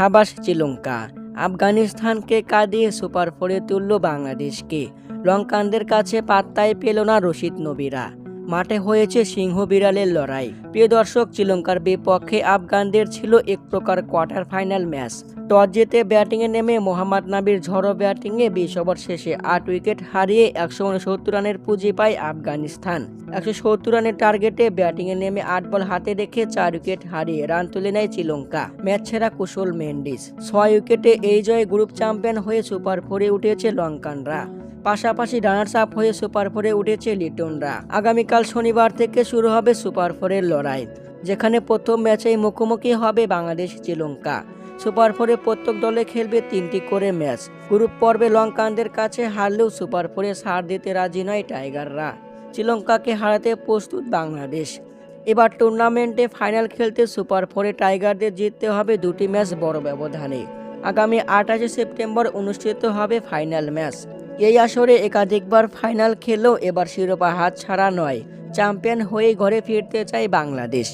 সাবাস শ্রীলঙ্কা। আফগানিস্তানকে কাঁদিয়ে সুপার ফোরে তুলল বাংলাদেশকে। লঙ্কানদের কাছে পাত্তায় পেল না রশিদ নবীরা। মাঠে হয়েছে সিংহ বিড়ালের লড়াই। প্রিয় দর্শক, শ্রীলঙ্কার বিপক্ষে আফগানদের ছিল এক প্রকার কোয়ার্টার ফাইনাল ম্যাচ। টস জিতে ব্যাটিংয়ে নেমে মোহাম্মদ নাবির ঝড়ো ব্যাটিংয়ে বিশ ওভার শেষে আট উইকেট হারিয়ে একশো উনসত্তর রানের পুঁজি পায় আফগানিস্তান। একশো সত্তর রানের টার্গেটে ব্যাটিংয়ে নেমে আট বল হাতে রেখে চার উইকেট হারিয়ে রান তুলে নেয় শ্রীলঙ্কা। ম্যাচ ছেড়া কুশল মেন্ডিস। ছয় উইকেটে এই জয়ে গ্রুপ চ্যাম্পিয়ন হয়ে সুপার ফোরে উঠেছে লঙ্কানরা। পাশাপাশি রানার্স আপ হয়ে সুপার ফোরে উঠেছে লিটনরা। আগামীকাল শনিবার থেকে শুরু হবে সুপার ফোরের লড়াই, যেখানে প্রথম ম্যাচেই মুখোমুখি হবে বাংলাদেশ শ্রীলঙ্কা। সুপার ফোরে প্রত্যেক দলে খেলবে তিনটি করে ম্যাচ। গ্রুপ পর্বে লঙ্কানদের কাছে হারলেও সুপার ফোরে সার দিতে রাজি নয় টাইগাররা। শ্রীলঙ্কাকে হারাতে প্রস্তুত বাংলাদেশ। এবার টুর্নামেন্টে ফাইনাল খেলতে সুপার ফোরে টাইগারদের জিততে হবে দুটি ম্যাচ বড় ব্যবধানে। আগামী আঠাশে সেপ্টেম্বর অনুষ্ঠিত হবে ফাইনাল ম্যাচ। এই আসরে একাধিকবার ফাইনাল খেলেও এবার শিরোপা হাত ছাড়া নয়। চ্যাম্পিয়ন হয়ে ঘরে ফিরতে চায় বাংলাদেশ।